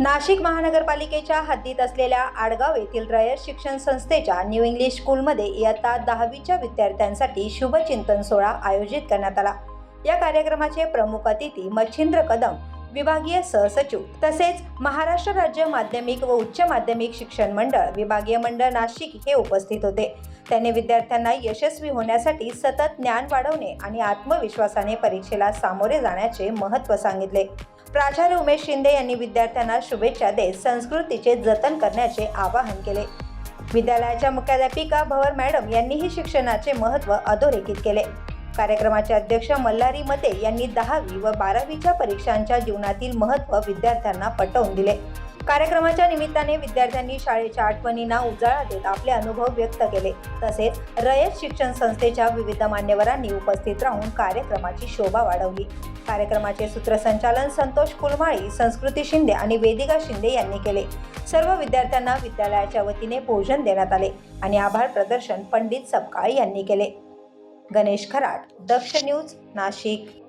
नाशिक महानगरपालिकेच्या हद्दीत असलेल्या आडगाव येथील रयत शिक्षण संस्थेच्या न्यू इंग्लिश स्कूलमध्ये इयत्ता दहावीच्या विद्यार्थ्यांसाठी शुभचिंतन सोहळा आयोजित करण्यात आला. या कार्यक्रमाचे प्रमुख अतिथी मच्छिंद्र कदम विभागीय सहसचिव तसेच महाराष्ट्र राज्य माध्यमिक व उच्च माध्यमिक शिक्षण मंडळ विभागीय मंडळ नाशिक हे उपस्थित होते. त्यांनी विद्यार्थ्यांना यशस्वी होण्यासाठी सतत ज्ञान वाढवणे आणि आत्मविश्वासाने परीक्षेला सामोरे जाण्याचे महत्त्व सांगितले. प्राचार्य उमेश शिंदे यांनी विद्यार्थ्यांना शुभेच्छा देत संस्कृतीचे जतन करण्याचे आवाहन केले. विद्यालयाच्या मुख्याध्यापिका भवर मॅडम यांनीही शिक्षणाचे महत्त्व अधोरेखित केले. कार्यक्रमाचे अध्यक्ष मल्हारी मते यांनी दहावी व बारावीच्या परीक्षांच्या जीवनातील महत्त्व विद्यार्थ्यांना पटवून दिले. कार्यक्रमाच्या निमित्ताने विद्यार्थ्यांनी शाळेच्या आठवणींना उजाळा देत आपले अनुभव व्यक्त केले. तसेच रयत शिक्षण संस्थेच्या विविध मान्यवरांनी उपस्थित राहून कार्यक्रमाची शोभा वाढवली. कार्यक्रमाचे सूत्रसंचालन संतोष कुलमाळी संस्कृती शिंदे आणि वेदिका शिंदे यांनी केले. सर्व विद्यार्थ्यांना विद्यालयाच्या वतीने भोजन देण्यात आले आणि आभार प्रदर्शन पंडित सपकाळ यांनी केले. गणेश खराट दक्ष न्यूज नाशिक.